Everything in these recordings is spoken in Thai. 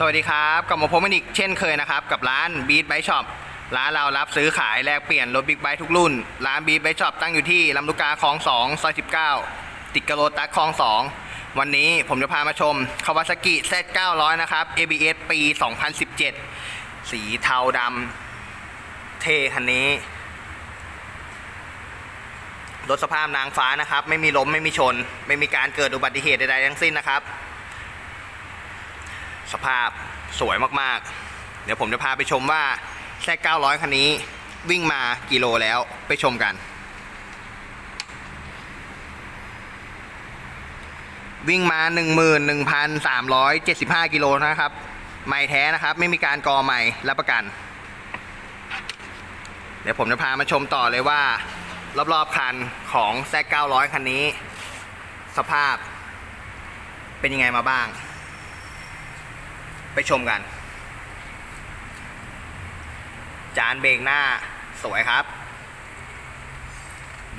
สวัสดีครับกลับมาพบกันอีกเช่นเคยนะครับ กับร้าน Beat Bike Shop ร้านเรารับซื้อขายแลกเปลี่ยนรถบิ๊กไบค์ทุกรุ่น ร้าน Beat Bike Shop ตั้งอยู่ที่ลำลูกกาคลอง2ซอย19 ติดกบโรตัสคลอง 2 วันนี้ผมจะพามาชม Kawasaki Z900 นะครับ ABS ปี 2017 สีเทาดำเทคันนี้รถสภาพนางฟ้านะครับ ไม่มีล้มไม่มีชน ไม่มีการเกิดอุบัติเหตุใดๆทั้งสิ้นนะครับ สภาพสวยมากๆ เดี๋ยวผมจะพาไปชมว่าแค่900 คันนี้วิ่งมากิโลแล้วไปชมกัน วิ่งมา 11,375 กิโลนะครับ ไม่แท้นะครับ ไม่มีการกอใหม่รับประกัน เดี๋ยวผมจะพามาชมต่อเลยว่า รอบๆคันของแซก900 คันนี้ สภาพเป็นยังไงมาบ้าง ไปชมกัน จานเบรกหน้าสวยครับ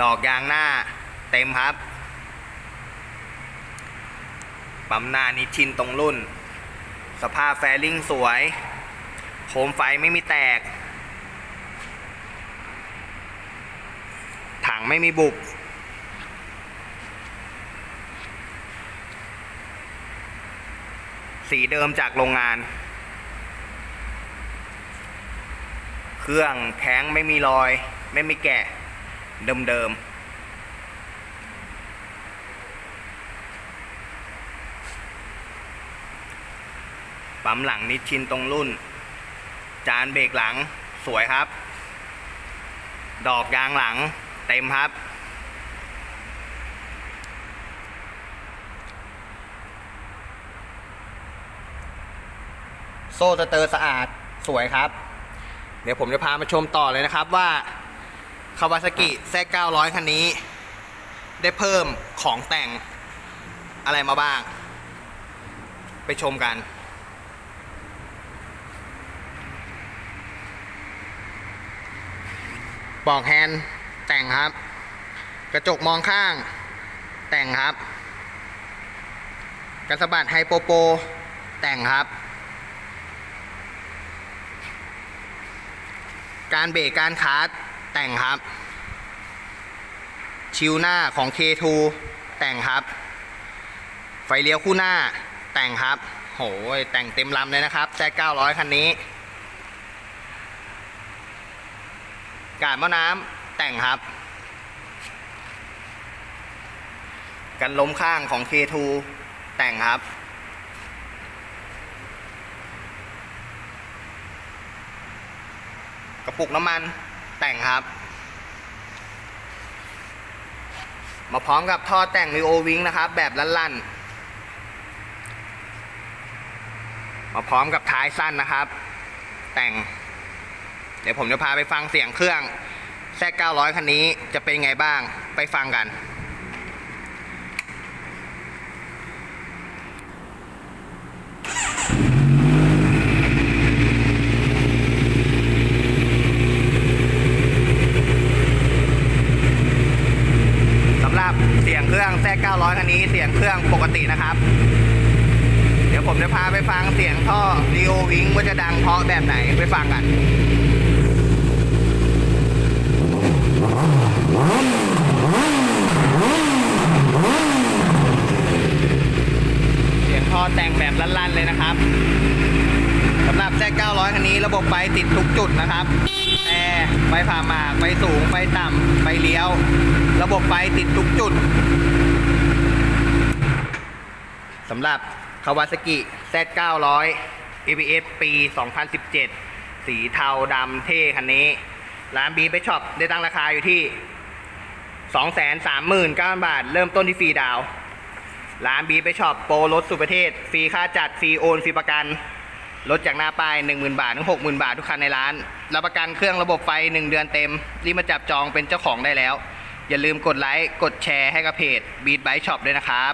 ดอกยางหน้าเต็มครับ ปั๊มหน้านิชินตรงรุ่น สภาพแฟริ่งสวย โคมไฟไม่มีแตก ถังไม่มีบุบ สีเดิมจากโรงงาน เครื่องแข็งไม่มีรอย ไม่มีแกะ เดิมๆปั๊มหลังนิดชินตรงรุ่น จานเบรกหลังสวยครับ ดอกยางหลังเต็มครับ โซ่สเตอร์สะอาดสวยครับ เดี๋ยวผมจะพามาชมต่อเลยนะครับว่าคาวาซากิแซ900 คันนี้ ได้เพิ่มของแต่งอะไรมาบ้าง ไปชมกันปอกแฮนแต่งครับ กระจกมองข้าง แต่งครับ กระสบัดไฮโปโป แต่งครับ การเบรกการคาร์ดแต่งครับ ชิวหน้าของ K2 แต่งครับ ไฟเลี้ยวคู่หน้าแต่งครับ โหยแต่งเต็มลำเลยนะครับแซ900 คันนี้ กาดหม้อน้ำแต่งครับ กันล้มข้างของ K2 แต่งครับ กระปุกน้ำมันแต่งครับ มาพร้อมกับท่อแต่งรีโอวิงนะครับ แบบลั่นๆ มาพร้อมกับท้ายสั้นนะครับ แต่ง เดี๋ยวผมจะพาไปฟังเสียงเครื่องแซก900 คันนี้จะเป็นไงบ้างไปฟังกัน สำหรับเสียงเครื่องแซก900 คันนี้เสี ยงเครื่องปกตินะครับ เดี๋ยวผมจะพาไปฟังเสียงท่อ Rio Wing ว่าจะดังเพราะแบบไหนไปฟังกันเสียงท่อแต่งแบบลั่นๆเลยนะครับสำหรับแซก900 คันนี้ระบบไฟติดทุกจุดนะครับแอร์ไฟผ่าหมากไฟสูงไฟต่ำไฟเลี้ยว ระบบไฟติดทุกจุด สำหรับ Kawasaki Z900 ABS ปี 2017 สีเทาดำเท่คันนี้ ร้านบีไปช็อปได้ตั้งราคาอยู่ที่ 239,000 บาท เริ่มต้นที่ฟรีดาว ร้านบีไปช็อปโปรรถสุประเทศ ฟรีค่าจัด ฟรีโอน ฟรีประกัน ลดจากหน้าป้าย 10,000 บาท ถึง 60,000 บาททุกคันในร้าน รับประกันเครื่องระบบไฟ 1 เดือนเต็ม รีบมาจับจองเป็นเจ้าของได้แล้ว อย่าลืมกดไลค์ กดแชร์ให้กับเพจ Beat Bike Shop ด้วยนะครับ